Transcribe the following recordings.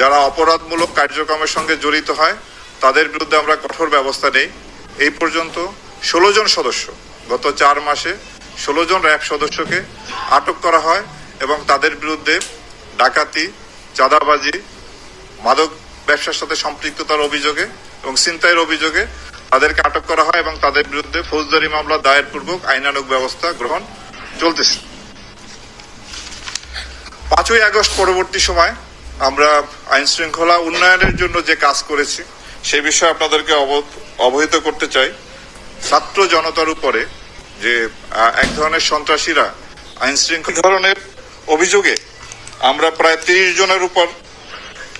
যারা অপরাধমূলক কার্যক্রমের সঙ্গে জড়িত হয়, তাদের বিরুদ্ধে আমরা কঠোর ব্যবস্থা নেই। এই পর্যন্ত ষোলো জন সদস্য, গত চার মাসে ষোলো জন র্যাব সদস্যকে আটক করা হয় এবং তাদের বিরুদ্ধে ডাকাতি, চাঁদাবাজি, মাদক ব্যবসার সাথে সম্পৃক্ততার অভিযোগে এবং ছিনতাইয়ের অভিযোগে তাদেরকে আটক করা হয় এবং তাদের বিরুদ্ধে ফৌজদারি মামলা দায়ের পূর্বক আইনানুগ ব্যবস্থা গ্রহণ চলতেছে। পাঁচই আগস্ট পরবর্তী সময় আমরা আইন শৃঙ্খলা উন্নয়নের জন্য যে কাজ করেছি, সে বিষয়ে আপনাদেরকে অব- অবহিত করতে চাই। ছাত্র জনতার উপরে যে এক ধরনের সন্ত্রাসীরা আইন শৃঙ্খলা ধরনের অভিযোগে আমরা প্রায় তিরিশ জনের উপর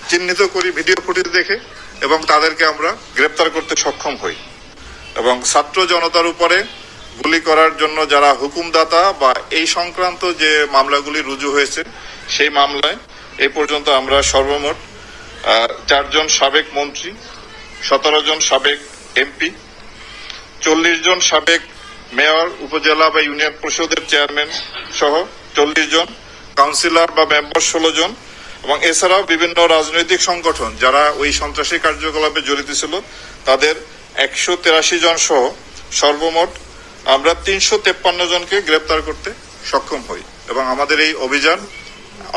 চিহ্নিত করি ভিডিও ফুটেজ দেখে এবং তাদেরকে আমরা গ্রেপ্তার করতে সক্ষম হই। এবং ছাত্র জনতার উপরে গুলি করার জন্য যারা হুকুমদাতা বা এই সংক্রান্ত যে মামলাগুলি রুজু হয়েছে, সেই মামলায় এ পর্যন্ত আমরা সর্বমোট চারজন সাবেক মন্ত্রী, সতেরো জন সাবেক এমপি, চল্লিশ জন সাবেক মেয়র, উপজেলা বা ইউনিয়ন পরিষদের চেয়ারম্যান সহ চল্লিশ জন, কাউন্সিলর বা মেম্বার ষোলো জন, এবং এছাড়াও বিভিন্ন রাজনৈতিক সংগঠন যারা ওই সন্ত্রাসী কার্যকলাপে জড়িত ছিল, তাদের একশো তেরাশি জন সহ সর্বমোট আমরা তিনশো তেপ্পান্ন জনকে গ্রেপ্তার করতে সক্ষম হই। এবং আমাদের এই অভিযান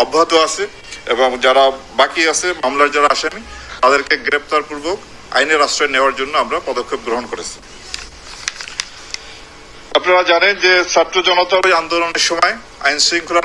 অব্যাহত আছে। এবং যারা বাকি আছে, মামলার যারা আসামি তাদেরকে গ্রেপ্তার পূর্বক আইনের আশ্রয় নেওয়ার জন্য আমরা পদক্ষেপ গ্রহণ করেছি। আপনারা জানেন যে ছাত্র জনতা ওই আন্দোলনের সময় আইন শৃঙ্খলা